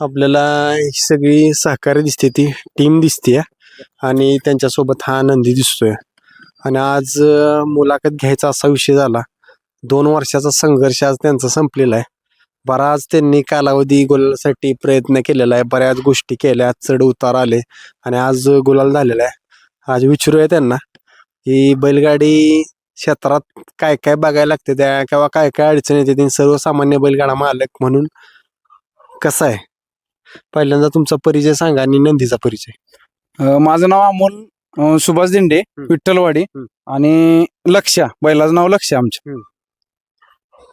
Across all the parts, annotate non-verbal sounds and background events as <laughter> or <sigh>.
आपल्याला ही सगळी सहकार्य दिसते ती टीम दिसते आणि त्यांच्यासोबत हा नंदी दिसतोय. आणि आज मुलाखत घ्यायचा असा विषय झाला. दोन वर्षाचा संघर्ष आज त्यांचा संपलेला आहे. बराच त्यांनी कालावधी गुलालासाठी प्रयत्न केलेला आहे. बऱ्याच गोष्टी केल्या चढ उतार आले आणि आज गुलाल झालेला आहे. आज विचारूया त्यांना की बैलगाडी क्षेत्रात काय काय बघायला लागते त्या किंवा काय काय अडचण येते सर्वसामान्य बैलगाडा मालक म्हणून कसा आहे? पहिल्यांदा तुमचा परिचय सांगा आणि नंदीचा परिचय अ, माझं नाव अमोल अ, सुभाष दिंडे हम्म. विठ्ठलवाडी हम्म. आणि लक्ष्या बैलाचं नाव लक्ष्या आमच्या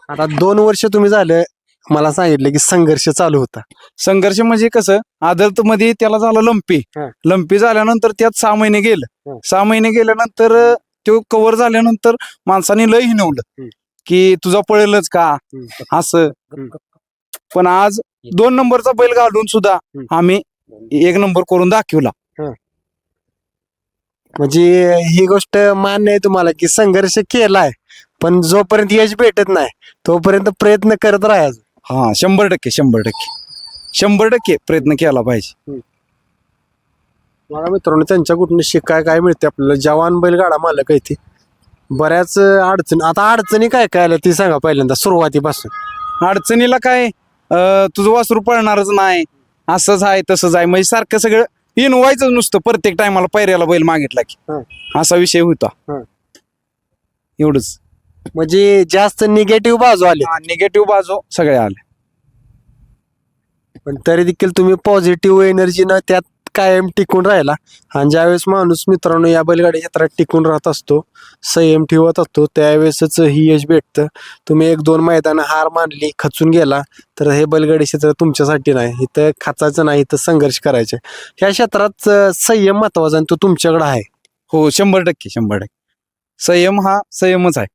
आता दोन वर्ष तुम्ही झालं मला सांगितलं की संघर्ष चालू होता संघर्ष म्हणजे कसं आदलत मध्ये त्याला झालं लंपी हा. लंपी झाल्यानंतर त्यात सहा महिने हा. गेलं सहा महिने गेल्यानंतर अ, तो कव्हर झाल्यानंतर माणसाने लय हिनवलं हम्म. की तुझा पळेलच का हम्म. असं हम्म. पण आज दोन नंबरचा बैल घालून सुद्धा. आम्ही एक नंबर करून दाखवला. म्हणजे ही गोष्ट मान्य आहे तुम्हाला की संघर्ष केलाय पण जोपर्यंत यश भेटत नाही तोपर्यंत प्रयत्न करत राहायचं हा शंभर टक्के शंभर टक्के. शंभर टक्के प्रयत्न केला पाहिजे. मला मित्रांनो त्यांच्याकडून शिकाय काय मिळते आपल्याला? जवान बैलगाडा मालक आहे ती. बऱ्याच अडचणी आता अडचणी काय काय आल्या ती सांगा पहिल्यांदा सुरुवातीपासून. अडचणीला काय? अं, तुझं वासरू पळणारच नाही. असंच आहे तसंच आहे. म्हणजे सारखं सगळं इनवायचं नुसतं. प्रत्येक टायमाला पैऱ्याला बैल मागितला की. असा विषय होता. हं. एवढंच. म्हणजे जास्त निगेटिव्ह बाजू आले निगेटिव्ह बाजू सगळ्या आल्या पण तरी देखील तुम्ही पॉझिटिव्ह एनर्जीनं त्यात कायम टिकून राहिला. आणि ज्यावेळेस माणूस मित्रांनो या बैलगाडी क्षेत्रात टिकून राहत असतो संयम ठेवत असतो त्यावेळेसच ही यश भेटतं. तुम्ही एक दोन मैदान हार मानली खचून गेला तर हे बैलगाडी क्षेत्र तुमच्यासाठी नाही. इथं खचायचं नाही इथं संघर्ष करायचे. ह्या क्षेत्रात संयम महत्त्वाचा आणि तो तुमच्याकडे आहे. हो शंभर टक्के शंभर टक्के. संयम हा संयमच आहे.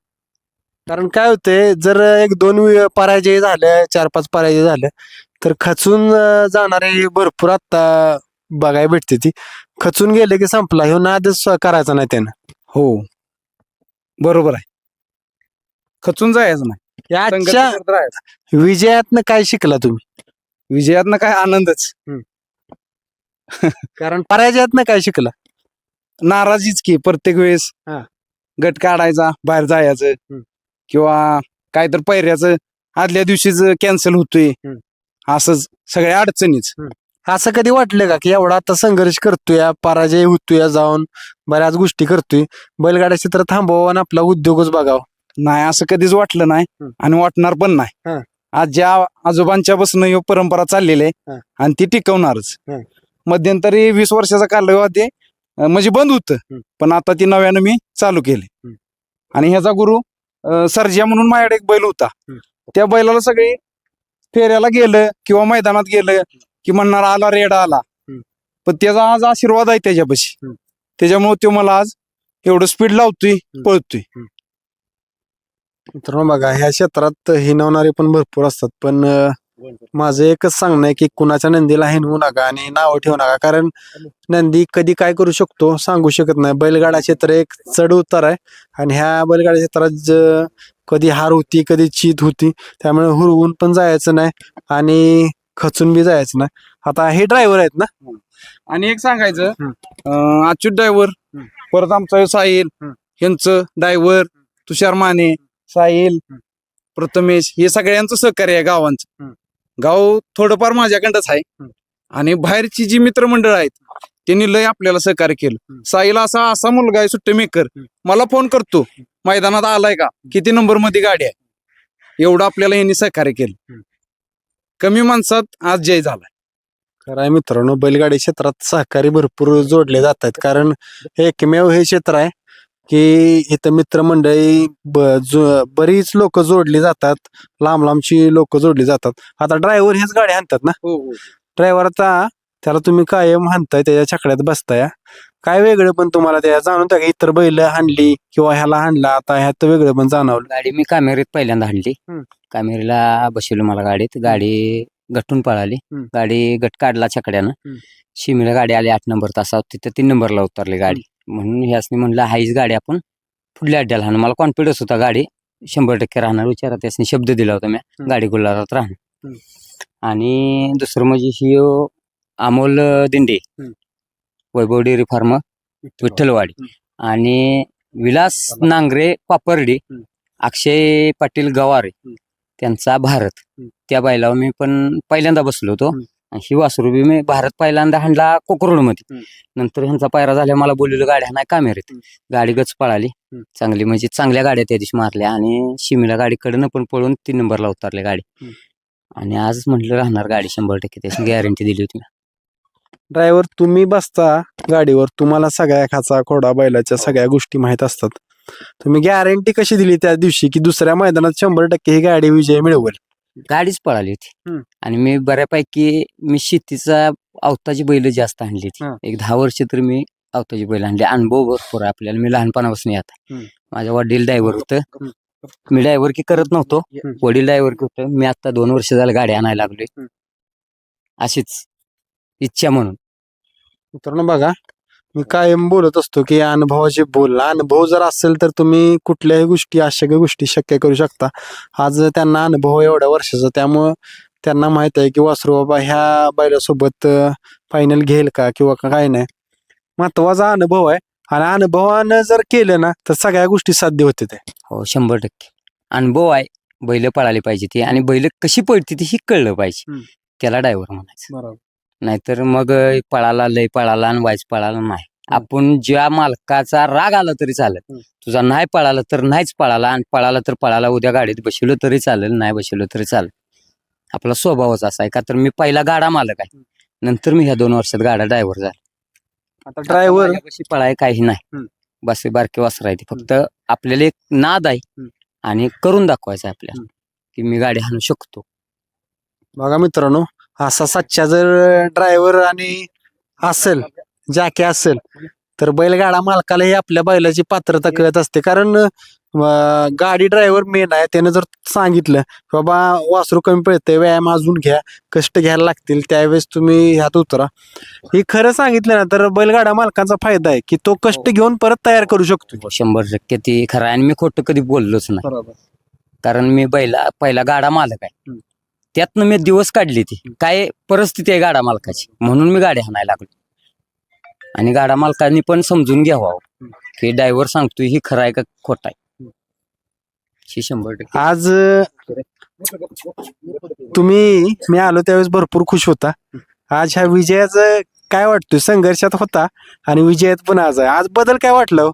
कारण काय होते जर एक दोन वि- पराजय झाले चार पाच पराजय झाले तर खचून अं, जाणारे भरपूर आता बघायला भेटते ती. खचून गेले की संपला. ह्यो नादच करायचा नाही त्यानं. हो. बरोबर आहे. खचून जायचं नाही. या संघर्ष आजच्या करत राहायचं. विजयातनं काय शिकला तुम्ही? विजयातनं काय आनंदच. <laughs> कारण पराजयातनं काय शिकला? नाराजीच की प्रत्येक वेळेस हा. गट काढायचा बाहेर जायचं हम्म. किंवा काय तर पैऱ्याचं आदल्या दिवशीच कॅन्सल होतोय. हम्म. असंच सगळ्या अडचणीच. असं कधी वाटलं का की एवढा आता संघर्ष करतोय पराजय होतोय जाऊन बऱ्याच गोष्टी करतोय बैलगाड्या क्षेत्र थांबवा आणि आपला उद्योगच बघावा नाही असं कधीच वाटलं नाही. आणि वाटणार पण हा. नाही आज ज्या आजोबांच्या बसन ही परंपरा चाललेली हा. आहे आणि ती टिकवणारच हा. मध्यंतरी वीस वर्षाचा कालावधी ते अं, म्हणजे बंद होतं. पण आता ती नव्यानं मी चालू केले हम्म. आणि ह्याचा गुरु अं, सर्जा म्हणून माझ्याकडे एक बैल होता. त्या बैलाला सगळे फेऱ्याला गेलं किंवा मैदानात गेलं की म्हणणार आला रेडा आला. पण त्याचा आज आशीर्वाद आहे त्याच्यापाशी. त्याच्यामुळे तो मला आज एवढं स्पीड लावतोय पळतोय. मित्रांनो बघा ह्या क्षेत्रात हिनवणारे पण भरपूर असतात. पण माझं एकच सांगणं आहे की कुणाच्या नंदीला हिनवू नका आणि नावं ठेवू नका. कारण नंदी कधी काय करू शकतो सांगू शकत नाही. बैलगाडा क्षेत्र एक चढ उतार आहे. आणि ह्या बैलगाडा क्षेत्रात कधी हार होती कधी चीत होती त्यामुळे हुरवून पण जायचं नाही. आणि खचून बी जायचं नाही आता हे ड्रायव्हर आहेत ना आणि एक सांगायचं हम्म. अं, अच्युत ड्रायव्हर हम्म. परत आमचा साहिल हम्म. ह्यांचं ड्रायव्हर तुषार माने साहिल हम्म. प्रथमेश हे सगळ्यांचं सहकार्य आहे गावांचं हम्म. गाव थोडंफार माझ्याकडंच आहे हम्म. आणि बाहेरची जी मित्रमंडळ आहेत त्यांनी लय आपल्याला सहकार्य केलं हम्म. साहिल असा असा मुलगा आहे सुट्टे मेकर हम्म. मला फोन करतो मैदानात आलाय का किती नंबरमध्ये गाडी आहे एवढं आपल्याला यांनी सहकार्य केलं हम्म. कमी माणसात आज जय झाला खरं आहे मित्रांनो बैलगाडी क्षेत्रात सहकारी भरपूर जोडले जात आहेत कारण एकमेव हे क्षेत्र आहे की इथं मित्रमंडळी ब- जो- बरीच लोक जोडली जातात. लांब लांबची लोक जोडली जातात. आता ड्रायव्हर हेच गाडी आणतात ना? हो हो ड्रायव्हर आता त्याला तुम्ही कायम हाणताय त्याच्या छकड्यात बसताय काय वेगळं पण तुम्हाला त्या जाणून का? इतर बैल हाणली किंवा ह्याला हाणला आता ह्यात वेगळं पण जाणवलं. गाडी मी कामेरीत पहिल्यांदा हाणली. हम्म. कामेरीला बसवलं मला गाडीत. गाडी गटून पळाली. हम्म. गाडी गट काढला छकड्यानं. हम्म. शिमीला गाडी आली आठ नंबर तासावर. तिथं तीन नंबरला उतरली गाडी. म्हणून ह्यासनी म्हणलं हाईच गाडी आपण. पुढल्या अड्ड्याला हाणू. मला कॉन्फिडन्स होता गाडी. शंभर टक्के राहणार विचारात यासनी शब्द दिला होता मी. हम्म. गाडी गुलाबात राहणार. आणि दुसरं म्हणजे ही अं, अमोल दिंडे हम्म. वैभव डेअरी फार्म विठ्ठलवाडी आणि विलास नांगरे पापर्डी हम्म. अक्षय पाटील गवारे हम्म. त्यांचा भारत हम्म. त्या बैलावर मी पण पहिल्यांदा बसलो होतो हम्म. आणि ही वासरू बी मी भारत पहिल्यांदा हाणला कोकरोडमध्ये हम्म. नंतर ह्यांचा पायरा झाल्या मला बोललेलं गाड्या नाही कामेरीत हम्म. गाडी गच पळाली हम्म. चांगली म्हणजे चांगल्या गाड्या त्या दिवशी मारल्या आणि शिमीला गाडीकडनं पण पळून तीन नंबरला उतरले गाडी हम्म. आणि आज म्हटलं राहणार गाडी शंभर टक्के त्याची गॅरंटी दिली होती. ड्रायव्हर तुम्ही बसता गाडीवर तुम्हाला सगळ्या खाचा खोडा बैलाच्या सगळ्या गोष्टी माहीत असतात तुम्ही गॅरंटी कशी दिली त्या दिवशी की दुसऱ्या मैदानात शंभर टक्के ही गाडी विजय मिळवेल गाडीच पळाली होती हम्म. आणि मी बऱ्यापैकी मी शेतीचा अवताची बैल जास्त आणली हा. होती एक दहा वर्ष तर मी अवताची बैल आणली अनुभव भरपूर आहे आपल्याला मी लहानपणापासून येत हम्म. माझ्या वडील ड्रायव्हर होतं. मी ड्रायव्हर की करत नव्हतो हम्म. वडील ड्रायव्हर की होतं मी आता दोन वर्ष झालं गाडी आणायला लागलोय हम्म. अशीच इच्छा म्हणून. मित्रांनो बघा मी कायम बोलत असतो की अनुभवाचे बोल. अनुभव जर असेल तर तुम्ही कुठल्याही गोष्टी अशक्य गोष्टी शक्य करू शकता. आज त्यांना अनुभव एवढ्या वर्षाचा त्यामुळं त्यांना माहीत आहे की वासरू बाबा ह्या बैलासोबत फायनल घेईल का किंवा का काय नाही. महत्त्वाचा अनुभव आहे. आणि अनुभवानं जर केलं ना तर सगळ्या गोष्टी साध्य होते ते हो शंभर टक्के. अनुभव आहे. बैल पळाली पाहिजे ती. आणि बैल कशी पळते ती ही कळलं पाहिजे. हम्म. त्याला ड्रायव्हर म्हणायचं. बरोबर. नाहीतर मग पळाला लय पळाला आणि वाईच पळाला नाही. आपण ज्या मालकाचा राग आला तरी चालेल. तुझा नाही पळाला तर नाहीच पळाला आणि पळाला तर पळाला उद्या गाडीत बसवलं तरी चालेल नाही बसवलं तरी चालेल. आपला स्वभावच असा आहे का तर मी पहिला गाडा मालक आहे. नंतर मी ह्या दोन वर्षात गाडा ड्रायव्हर झाला. आता ड्रायव्हर? कशी पळाय काही नाही. बस बारके वासर आहे फक्त आपल्याला एक नाद आहे. आणि करून दाखवायचं आहे आपल्याला. की मी गाडी हाणू शकतो. बघा मित्रांनो असा सच्चा जर ड्रायव्हर आणि असेल जॅके असेल तर बैलगाडा मालकालाही आपल्या बैलाची पात्रता कळत असते. कारण गाडी ड्रायव्हर मेन आहे. त्याने जर सांगितलं की बाबा वासरू कमी पळते व्यायाम अजून घ्या कष्ट घ्यायला लागतील त्यावेळेस तुम्ही ह्यात उतरा. हे खरं सांगितलं ना तर बैलगाडा मालकाचा फायदा आहे की तो कष्ट घेऊन परत तयार करू शकतो. हो, शंभर टक्के ती खरं आहे. आणि मी खोटं कधी बोललोच नाही. कारण मी बैला पहिला गाडा मालक आहे. त्यातनं मी दिवस काढली ती. काय परिस्थिती आहे गाडा मालकाची? म्हणून मी गाडी हाणायला लागलो. आणि गाडा मालकांनी पण समजून घ्यावं. की ड्रायव्हर सांगतोय ही खरं आहे का खोटा आहे? शंभर टक्के. आज तुम्ही मी आलो त्यावेळेस भरपूर खुश होता. आज ह्या विजयाचं काय वाटतोय? संघर्षात होता आणि विजयात पण आज आहे. आज बदल काय वाटलं हो?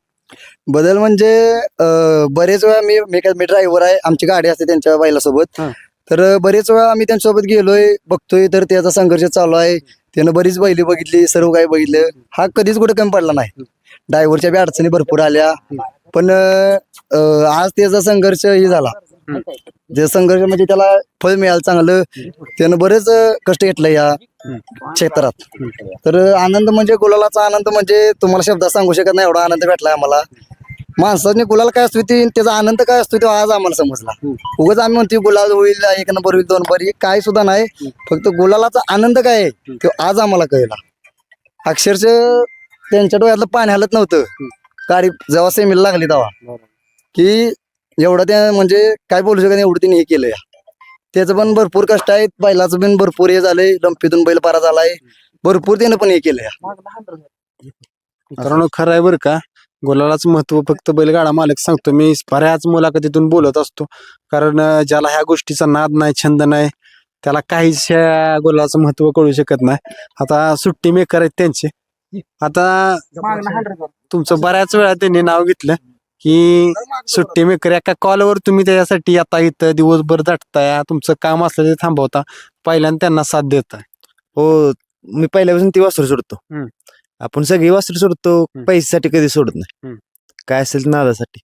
बदल म्हणजे अं, बरेच वेळा मी मी काय- मी ड्रायव्हर आहे. आमची गाडी असते त्यांच्या बैलासोबत. तर बरेच वेळा आम्ही त्यांच्यासोबत गेलोय बघतोय तर त्याचा संघर्ष चालू आहे. त्यानं बरीच बैली बघितली सर्व काही बघितलं. हा कधीच कुठे कमी पडला नाही. ड्रायव्हरच्या बी अडचणी भरपूर आल्या. पण आज त्याचा संघर्ष हे झाला. जे संघर्ष म्हणजे त्याला फळ मिळालं चांगलं. त्यानं बरेच कष्ट घेतलं या क्षेत्रात. तर आनंद म्हणजे गुलालाचा आनंद म्हणजे तुम्हाला शब्दात सांगू शकत नाही एवढा आनंद भेटला आम्हाला. माणसाने गुलाल काय असतो ते त्याचा आनंद काय असतो तो आज आम्हाला समजला. उगाच आम्ही म्हणतो गुलाल होईल एक नंबर होईल दोन नंबर काय सुद्धा नाही. फक्त गुलालाचा आनंद काय आहे तो आज आम्हाला कळला. अक्षरशः त्यांच्या डोळ्यातलं पाणी हलत नव्हतं. गाडी जेव्हा सेमीला लागली तेव्हा. की एवढं त्या म्हणजे काय बोलू शकत नाही एवढं त्यांनी हे केलं या. त्याचं पण भरपूर कष्ट आहेत बैलाचं पण भरपूर हे झालंय लंपीतून बैल पारा झालाय. भरपूर त्यानं पण हे केलं या. मित्रांनो खरं आहे बरं का? गुलालाचं महत्त्व फक्त बैलगाडा मालक सांगतो. मी बऱ्याच मुलाखतीतून बोलत असतो. कारण ज्याला ह्या गोष्टीचा नाद नाही छंद नाही त्याला काहीच ह्या गुलालाचं महत्त्व कळू शकत नाही. आता सुट्टी मेकर आहेत त्यांचे. आता तुमचं बऱ्याच वेळा त्यांनी नाव घेतलं की सुट्टी मेकर एका कॉलवर तुम्ही त्याच्यासाठी आता इथं दिवसभर झटताय तुमचं काम असलं ते थांबवता. पहिल्यांदा त्यांना साथ देताय. हो मी पहिल्यापासून ती वासरू सोडतो. आपण सगळी वासरू सोडतो हम्म. पैशासाठी कधी सोडत नाही. हम्म. काय असेल नादासाठी.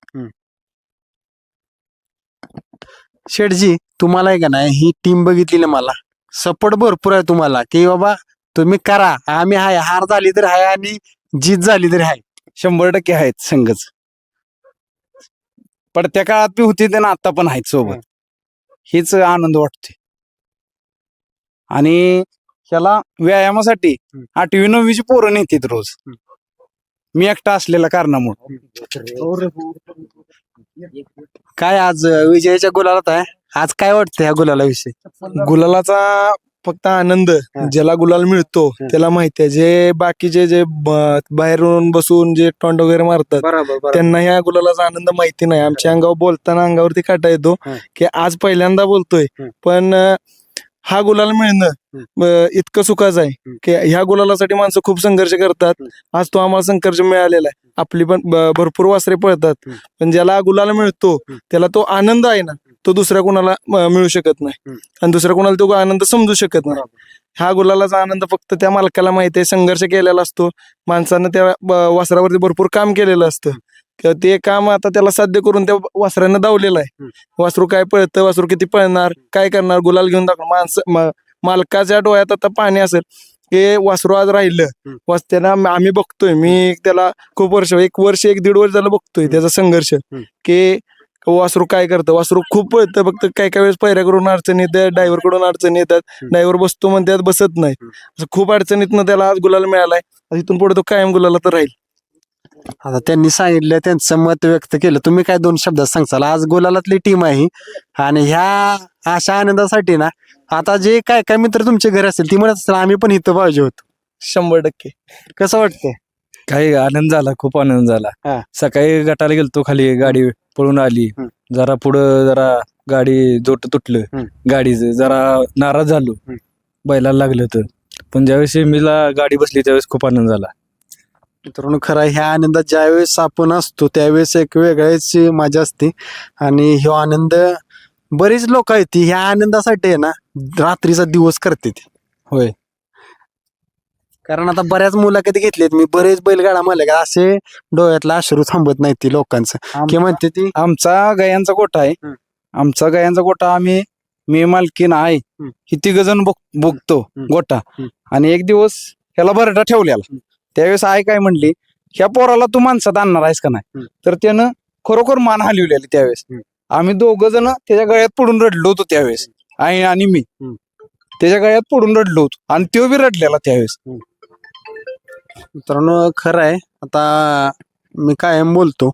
शेठजी तुम्हाला आहे का नाही ही टीम बघितली ना मला? सपोर्ट भरपूर आहे तुम्हाला. की बाबा तुम्ही करा. आम्ही हाय. हार झाली तर हाय आणि जीत झाली तरी हाय. शंभर टक्के आहेत संघच. पडत्या काळात बी होती ते ना आता पण आहेत सोबत. हीच आनंद वाटते आणि ह्याला व्यायामासाठी. आठवी नववीची पोरं नेतात रोज. मी एकटा असलेल्या कारणामुळे. काय आज विजयाच्या गुलालात आहे? आज काय वाटतं ह्या गुलाला विषयी गुलालाचा फक्त आनंद ज्याला गुलाल मिळतो त्याला माहिती आहे. जे बाकीचे जे बाहेरून बसून जे टोंड वगैरे मारतात बरोबर त्यांना ह्या गुलालाचा आनंद माहिती नाही. आमच्या अंगावर बोलताना अंगावरती काटा येतो. की आज पहिल्यांदा बोलतोय. पण हा गुलाल मिळणं अं, इतकं सुखाचं आहे. की ह्या गुलालासाठी माणसं खूप संघर्ष करतात. आज तो आम्हाला संघर्ष मिळालेला आहे. आपली पण ब- भरपूर वासरे पळतात. पण ज्याला गुलाल मिळतो त्याला तो आनंद आहे ना तो दुसऱ्या कोणाला मिळू शकत नाही. आणि दुसऱ्या कोणाला तो आनंद समजू शकत नाही. हा गुलालाचा आनंद फक्त त्या मालकाला माहिती आहे. संघर्ष केलेला असतो. माणसानं त्या ब- वासरावरती भरपूर काम केलेलं असतं. किंवा ते काम आता त्याला साध्य करून त्या वासरानं दावलेलं आहे. वासरू काय पळतं वासरू किती पळणार काय करणार गुलाल घेऊन दाखवणार माणसं म- मालकाच्या डोळ्यात आता पाणी असेल की वासरू आज राहिलं. वास त्याला आम- आम्ही बघतोय. मी त्याला खूप वर्ष एक वर्ष एक दीड वर्ष झालं बघतोय त्याचा संघर्ष. की वासरू काय करतं? वासरू खूप पळतं. फक्त काही काही वेळेस पैऱ्या करून अडचण येतात ड्रायव्हरकडून अडचण येतात. ड्रायव्हर बसतो म्हणतात बसत नाही. असं खूप अडचणीतनं त्याला आज गुलाल मिळालाय. इथून पुढे तो कायम गुलाला तर राहील. आता त्यांनी सांगितलं त्यांचं मत व्यक्त केलं. तुम्ही काय दोन शब्दात सांगचाल आज गुलालातली टीम आहे ही. आणि ह्या अशा आनंदासाठी ना आता जे काय काय मित्र तुमच्या घरी असतील ती म्हणत असतील आम्ही पण इथं पाहिजे होतो. शंभर टक्के. कसं वाटतंय? काही आनंद झाला खूप आनंद हा. झाला सकाळी गटाला गेलतो खाली गाडी पळून आली. हम्म. जरा पुढं जरा गाडी जोट तुटलं. गाडीचं जरा नाराज झालो. हम्म. बैलाला लागलं तर पण ज्यावेळेस मीला गाडी बसली त्यावेळेस खूप आनंद झाला. मित्रांनो खरं ह्या आनंदात ज्यावेळेस आपण असतो त्यावेळेस एक वेगळीच मजा असते आणि ह्यो आनंद बरीच लोक आहेत ती ह्या आनंदासाठी आहे ना रात्रीचा दिवस करते ती होय कारण आता बऱ्याच मुलाखती घेतल्यात मी बरेच बैलगाडा मालक असे डोळ्यातला अश्रू थांबत नाही ती लोकांचं की म्हणते ती आमचा गायांचा गोठा आहे. आमचा गायांचा गोठा आम्ही मी मालकीन आहे हं. तिघ जण बघतो. गोठा. आणि एक दिवस ह्याला बरटा ठेवलेला त्यावेळेस आई काय म्हणली ह्या पोराला तू माणसात आणणार आहेस का नाही. तर त्यानं खरोखर मान हलवलेली त्यावेळेस. आम्ही दोघ जण त्याच्या गळ्यात पडून रडलो होतो त्यावेळेस. आई आणि मी. त्याच्या गळ्यात पडून रडलो होतो. आणि तो बी रडलेला त्यावेळेस. मित्रांनो खरं आहे. आता मी कायम बोलतो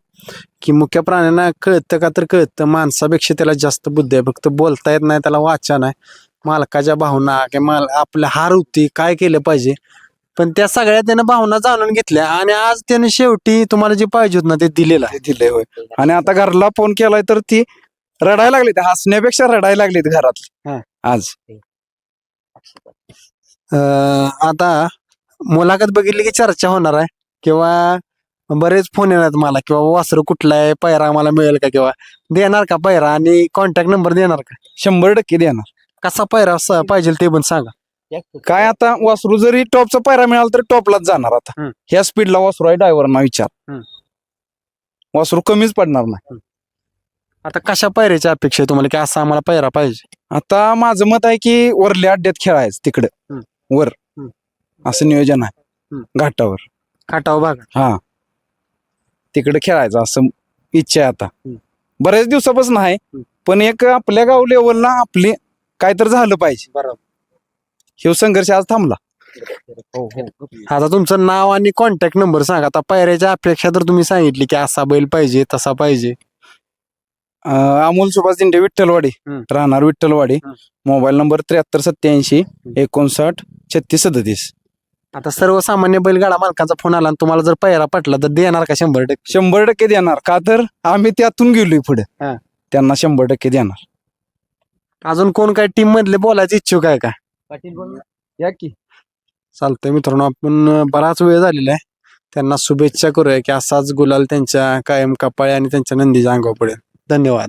की मुख्य प्राण्यांना कळतं का तर कळतं. माणसापेक्षा त्याला जास्त बुद्धी आहे. फक्त बोलता येत नाही त्याला वाचा नाही. मालकाच्या भावना किंवा माल आपल्या हार होती काय केलं पाहिजे पण त्या सगळ्या त्यानं भावना जाणून घेतल्या आणि आज त्याने शेवटी तुम्हाला जे पाहिजे होत ना ते दिलेलं आहे. ते दिलंय होय. आणि आता घरला फोन केलाय तर ती रडायला लागली हसण्यापेक्षा रडायला लागलीत घरात. आज. अं, आता मुलाखत बघितली की चर्चा होणार आहे किंवा बरेच फोन येणार मला किंवा वासरू कुठला आहे पैरा आम्हाला मिळेल का किंवा देणार का पैरा आणि कॉन्टॅक्ट नंबर देणार का? शंभर टक्के देणार. कसा पैरा स- पाहिजे ते पण सांगा. काय आता वासरू जरी टॉपचा पायरा मिळाला तर टॉपलाच जाणार आता. हम्म. ह्या स्पीडला वासरू आहे ड्रायव्हरना विचार. हम्म. वासरू कमीच पडणार नाही. आता कशा पैऱ्याची अपेक्षा आहे तुम्हाला? की असा आम्हाला पैरा पाहिजे. आता माझं मत आहे की वरल्या अड्ड्यात खेळायचं तिकडं. हम्म. वर. हम्म. असं नियोजन आहे. हम्म. घाटावर. खाटाव भागा. हा. तिकडे खेळायचं असं इच्छा आहे आता. हम्म. बऱ्याच दिवसापासून आहे. हम्म. पण एक आपल्या गाव लेवलला आपली काय तर झालं पाहिजे. बरोबर. हे संघर्ष आज थांबला. आता तुमचं नाव आणि कॉन्टॅक्ट नंबर सांगा. आता पैऱ्याच्या अपेक्षा तर तुम्ही सांगितली की असा बैल पाहिजे तसा पाहिजे. अं, अमोल सुभाष दिंडे विठ्ठलवाडी. हम्म. राहणार विठ्ठलवाडी. हम्म. मोबाईल नंबर त्र्याहत्तर सत्याऐंशी एकोणसाठ छत्तीस सदतीस. आता सर्वसामान्य बैलगाडा मालकांचा फोन आला आणि तुम्हाला जर पैरा पटला तर देणार का शंभर टक्के? शंभर टक्के देणार. का तर आम्ही त्यातून गेलोय पुढे. हा. त्यांना शंभर टक्के देणार. अजून कोण काय टीम मधले बोलायचे इच्छुक आहे का? या की. चालतंय मित्रांनो आपण बराच वेळ झालेला आहे. त्यांना शुभेच्छा करूया की असाच गुलाल त्यांच्या कायम कपाळे आणि त्यांच्या नंदीच्या अंगावर पडेल. धन्यवाद.